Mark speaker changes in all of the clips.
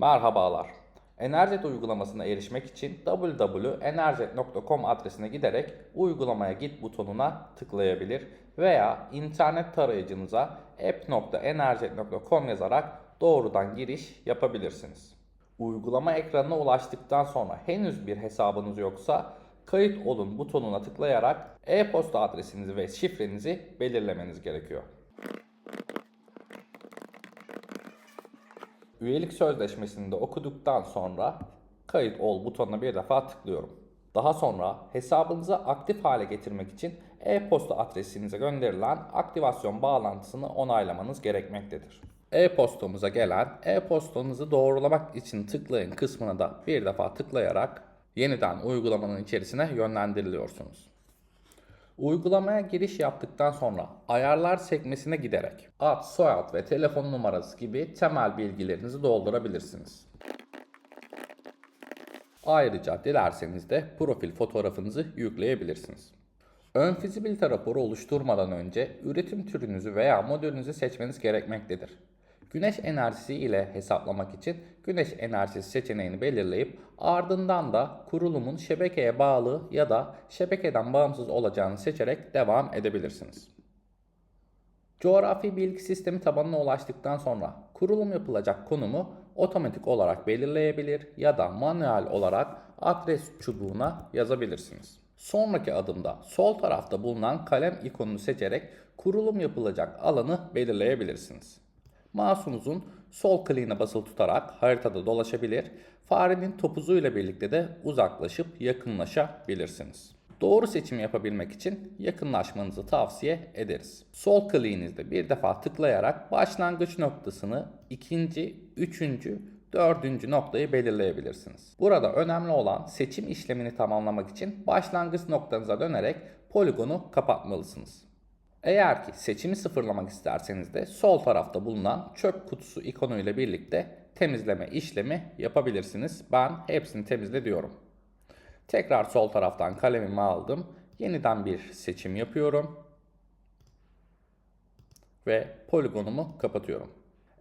Speaker 1: Merhabalar. Enerjet uygulamasına erişmek için www.enerjet.com adresine giderek uygulamaya git butonuna tıklayabilir veya internet tarayıcınıza app.enerjet.com yazarak doğrudan giriş yapabilirsiniz. Uygulama ekranına ulaştıktan sonra henüz bir hesabınız yoksa kayıt olun butonuna tıklayarak e-posta adresinizi ve şifrenizi belirlemeniz gerekiyor. Üyelik sözleşmesini de okuduktan sonra kayıt ol butonuna bir defa tıklıyorum. Daha sonra hesabınızı aktif hale getirmek için e-posta adresinize gönderilen aktivasyon bağlantısını onaylamanız gerekmektedir. E-postamıza gelen e-postanızı doğrulamak için tıklayın kısmına da bir defa tıklayarak yeniden uygulamanın içerisine yönlendiriliyorsunuz. Uygulamaya giriş yaptıktan sonra ayarlar sekmesine giderek ad, soyad ve telefon numarası gibi temel bilgilerinizi doldurabilirsiniz. Ayrıca dilerseniz de profil fotoğrafınızı yükleyebilirsiniz. Ön fizibilite raporu oluşturmadan önce üretim türünüzü veya modelinizi seçmeniz gerekmektedir. Güneş enerjisi ile hesaplamak için güneş enerjisi seçeneğini belirleyip ardından da kurulumun şebekeye bağlı ya da şebekeden bağımsız olacağını seçerek devam edebilirsiniz. Coğrafi bilgi sistemi tabanına ulaştıktan sonra kurulum yapılacak konumu otomatik olarak belirleyebilir ya da manuel olarak adres çubuğuna yazabilirsiniz. Sonraki adımda sol tarafta bulunan kalem ikonunu seçerek kurulum yapılacak alanı belirleyebilirsiniz. Mouse'unuzun sol kliğine basılı tutarak haritada dolaşabilir, farenin topuzuyla birlikte de uzaklaşıp yakınlaşabilirsiniz. Doğru seçim yapabilmek için yakınlaşmanızı tavsiye ederiz. Sol kliğinizde bir defa tıklayarak başlangıç noktasını ikinci, üçüncü, dördüncü noktayı belirleyebilirsiniz. Burada önemli olan seçim işlemini tamamlamak için başlangıç noktanıza dönerek poligonu kapatmalısınız. Eğer ki seçimi sıfırlamak isterseniz de sol tarafta bulunan çöp kutusu ikonu ile birlikte temizleme işlemi yapabilirsiniz. Ben hepsini temizle diyorum. Tekrar sol taraftan kalemimi aldım. Yeniden bir seçim yapıyorum. Ve poligonumu kapatıyorum.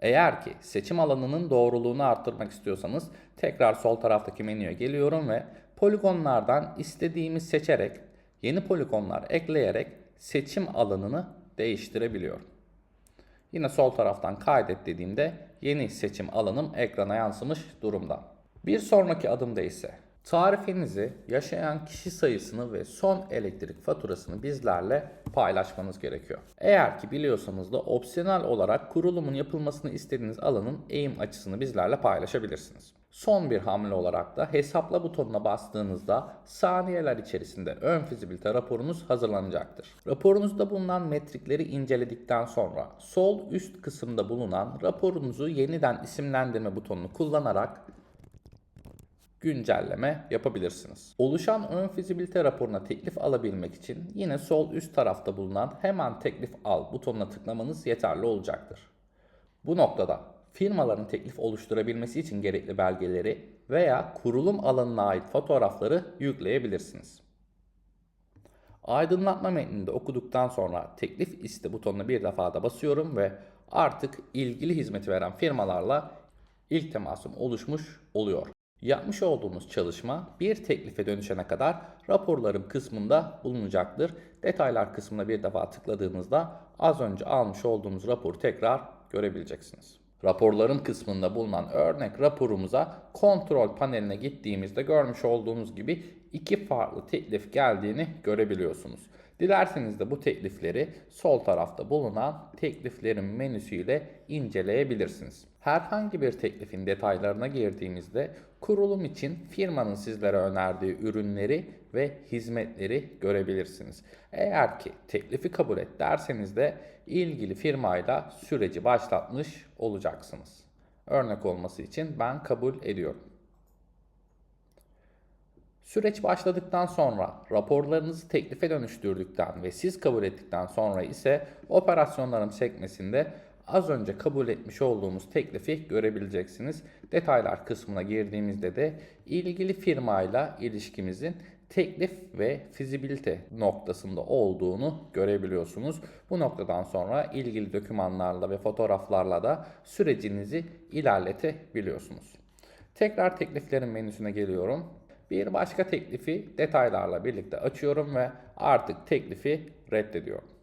Speaker 1: Eğer ki seçim alanının doğruluğunu arttırmak istiyorsanız tekrar sol taraftaki menüye geliyorum ve poligonlardan istediğimi seçerek yeni poligonlar ekleyerek seçim alanını değiştirebiliyorum. Yine sol taraftan kaydet dediğimde yeni seçim alanım ekrana yansımış durumda. Bir sonraki adımda ise tarifinizi, yaşayan kişi sayısını ve son elektrik faturasını bizlerle paylaşmanız gerekiyor. Eğer ki biliyorsanız da opsiyonel olarak kurulumun yapılmasını istediğiniz alanın eğim açısını bizlerle paylaşabilirsiniz. Son bir hamle olarak da hesapla butonuna bastığınızda saniyeler içerisinde ön fizibilite raporunuz hazırlanacaktır. Raporunuzda bulunan metrikleri inceledikten sonra sol üst kısımda bulunan raporunuzu yeniden isimlendirme butonunu kullanarak güncelleme yapabilirsiniz. Oluşan ön fizibilite raporuna teklif alabilmek için yine sol üst tarafta bulunan hemen teklif al butonuna tıklamanız yeterli olacaktır. Bu noktada firmaların teklif oluşturabilmesi için gerekli belgeleri veya kurulum alanına ait fotoğrafları yükleyebilirsiniz. Aydınlatma metninde okuduktan sonra teklif iste butonuna bir defa da basıyorum ve artık ilgili hizmeti veren firmalarla ilk temasım oluşmuş oluyor. Yapmış olduğumuz çalışma bir teklife dönüşene kadar raporlarım kısmında bulunacaktır. Detaylar kısmına bir defa tıkladığınızda az önce almış olduğumuz raporu tekrar görebileceksiniz. Raporlarım kısmında bulunan örnek raporumuza kontrol paneline gittiğimizde görmüş olduğunuz gibi iki farklı teklif geldiğini görebiliyorsunuz. Dilerseniz de bu teklifleri sol tarafta bulunan tekliflerin menüsüyle inceleyebilirsiniz. Herhangi bir teklifin detaylarına girdiğimizde kurulum için firmanın sizlere önerdiği ürünleri ve hizmetleri görebilirsiniz. Eğer ki teklifi kabul et derseniz de ilgili firmayla süreci başlatmış olacaksınız. Örnek olması için ben kabul ediyorum. Süreç başladıktan sonra raporlarınızı teklife dönüştürdükten ve siz kabul ettikten sonra ise operasyonlarım sekmesinde az önce kabul etmiş olduğumuz teklifi görebileceksiniz. Detaylar kısmına girdiğimizde de ilgili firmayla ilişkimizin teklif ve fizibilite noktasında olduğunu görebiliyorsunuz. Bu noktadan sonra ilgili dokümanlarla ve fotoğraflarla da sürecinizi ilerletebiliyorsunuz. Tekrar tekliflerin menüsüne geliyorum. Bir başka teklifi detaylarla birlikte açıyorum ve artık teklifi reddediyorum.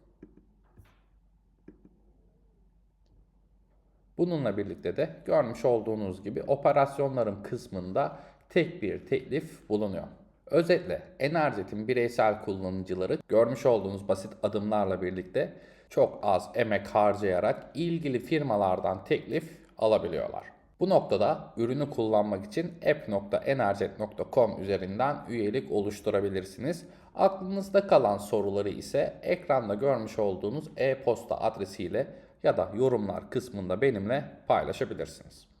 Speaker 1: Bununla birlikte de görmüş olduğunuz gibi operasyonlarım kısmında tek bir teklif bulunuyor. Özetle Enerjet'in bireysel kullanıcıları görmüş olduğunuz basit adımlarla birlikte çok az emek harcayarak ilgili firmalardan teklif alabiliyorlar. Bu noktada ürünü kullanmak için app.enerjet.com üzerinden üyelik oluşturabilirsiniz. Aklınızda kalan soruları ise ekranda görmüş olduğunuz e-posta adresiyle ya da yorumlar kısmında benimle paylaşabilirsiniz.